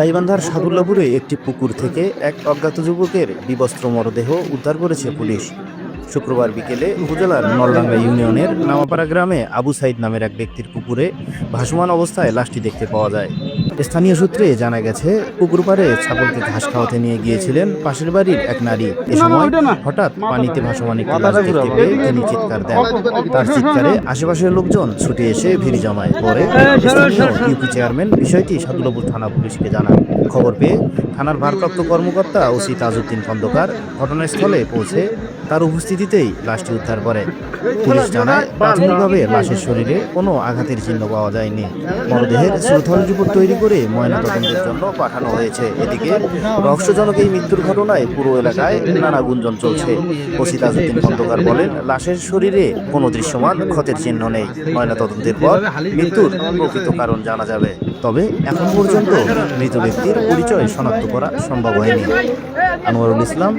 গাইবান্ধার সাদুল্লাপুরে একটি পুকুর থেকে এক অজ্ঞাত যুবকের বিবস্ত্র মরদেহ উদ্ধার করেছে পুলিশ। শুক্রবার বিকেলে উপজেলার নলডাঙ্গা ইউনিয়নের নামাপাড়া গ্রামে আবু সাইদ নামের এক ব্যক্তির পুকুরে ভাসমান অবস্থায় লাশটি দেখতে পাওয়া যায়। স্থানীয় সূত্রে জানা গেছে পুকুর পাড়ে ছাগলকে ঘাস খাওয়াতে নিয়ে গিয়েছিলেন পাশের বাড়ির এক নারী। এ সময় হঠাৎ পানিতে ভাসমান একটি লাশ দেখতে পেয়ে তিনি চিৎকার দেন। তার চিৎকারে আশেপাশের লোকজন ছুটে এসে ভিড় জমায়। পরে ইউপি চেয়ারম্যান বিষয়টি সাদুলপুর থানা পুলিশকে জানান। খবর পেয়ে থানার ভারপ্রাপ্ত কর্মকর্তা ওসি তাজউদ্দিন খন্দকার ঘটনাস্থলে পৌঁছে তার উপস্থিতিতেই লাশটি উদ্ধার করে। পুলিশ জানায় প্রাথমিকভাবে লাশের শরীরে কোনো আঘাতের চিহ্ন পাওয়া যায়নি। মরদেহের শ্রুথল রিপোর্ট তৈরি করে ময়নাতদন্তের জন্য পাঠানো হয়েছে। এদিকে রহস্যজনক এই মৃত্যুর ঘটনায় পুরো এলাকায় নানা গুঞ্জন চলছে। ওসি তাজউদ্দিন খন্দকার বলেন, লাশের শরীরে কোনো দৃশ্যমান ক্ষতের চিহ্ন নেই। ময়নাতদন্তের পর মৃত্যুর প্রকৃত কারণ জানা যাবে। তবে এখন পর্যন্ত মৃত ব্যক্তির পরিচয় শনাক্ত করা সম্ভব হয়নি। আনোয়ারুল ইসলাম